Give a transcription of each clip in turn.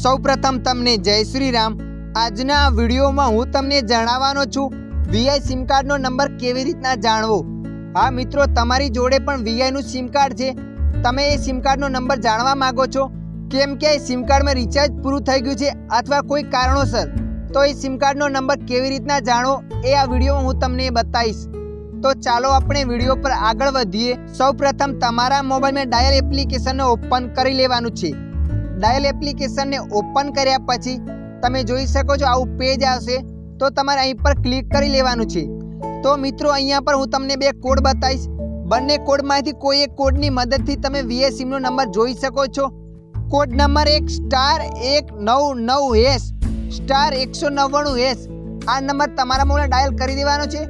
સૌપ્રથમ તમને જય શ્રી રામ. આજના વિડીયોમાં હું તમને જણાવવાનો છું વીઆઈ સિમ કાર્ડનો નંબર કેવી રીતના જાણવો? હા મિત્રો, તમારી જોડે પણ વીઆઈનું સિમ કાર્ડ છે. તમે એ સિમ કાર્ડનો નંબર જાણવા માંગો છો? કેમ કે એ સિમ કાર્ડમાં રિચાર્જ પૂરું થઈ ગયું છે અથવા કોઈ કારણોસર? તો એ સિમ કાર્ડનો નંબર કેવી રીતના જાણવો એ આ વિડીયોમાં હું તમને બતાવીશ. તો ચાલો આપણે વીડિયો પર આગળ વધીએ. સૌપ્રથમ તમારા મોબાઈલમાં ડાયલ એપ્લિકેશનને ઓપન કરી લેવાનું છે. ડાયલ એપ્લિકેશનને ઓપન કર્યા પછી તમે જોઈ શકો છો આવું પેજ આવશે, તો તમારે અહીં પર ક્લિક કરી લેવાનું છે. તો મિત્રો, અહીંયા પર હું તમને બે કોડ બતાવીશ. બંને કોડમાંથી કોઈ એક કોડની મદદથી તમે વીએ સિમનો નંબર જોઈ શકો છો. કોડ નંબર એક, સ્ટાર એક નવ નવ એસ સ્ટાર એકસો નવ્વાણું એસ આ નંબર તમારા મોબાઈલ ડાયલ કરી દેવાનો છે.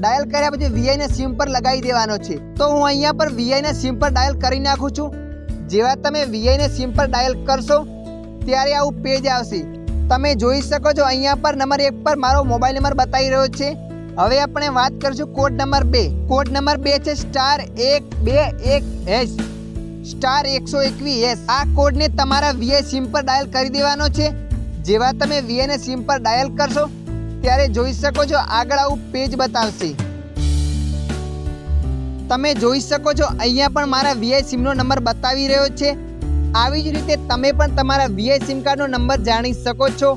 ડાયલ કર્યા પછી વીઆઈના સિમ પર લગાવી દેવાનો છે. તો હું અહીંયા પર વીઆઈના સિમ પર ડાયલ કરી નાખું છું. જેવા તમે વીઆઈને સિમ પર ડાયલ કરશો, ત્યારે આવું પેજ આવશે. તમે જોઈ શકો છો, અહીંયા પર નંબર એક પર મારો મોબાઈલ નંબર બતાવી રહ્યો છે. હવે આપણે વાત કરીશું કોડ નંબર બે. કોડ નંબર બે છે સ્ટાર એક બે એક એસ. સ્ટાર એકસો એકવીસ આ કોડને તમારા વીઆઈ સિમ પર ડાયલ કરી દેવાનો છે. જેવા તમે વીઆઈને સિમ પર ડાયલ કરશો, ત્યારે જોઈ શકો છો આગળ આવું પેજ બતાવશે. તમે જોઈ શકો છો, અહીંયા પણ મારા વીઆઈ સિમનો નંબર બતાવી રહ્યો છે. આવી જ રીતે તમે પણ તમારા વીઆઈ સિમ કાર્ડનો નંબર જાણી શકો છો.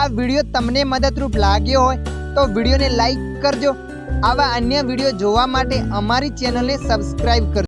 આ વીડિયો તમને મદદરૂપ લાગ્યો હોય તો વિડીયોને લાઈક કરજો. આવા અન્ય વીડિયો જોવા માટે અમારી ચેનલને સબસ્ક્રાઈબ કરજો.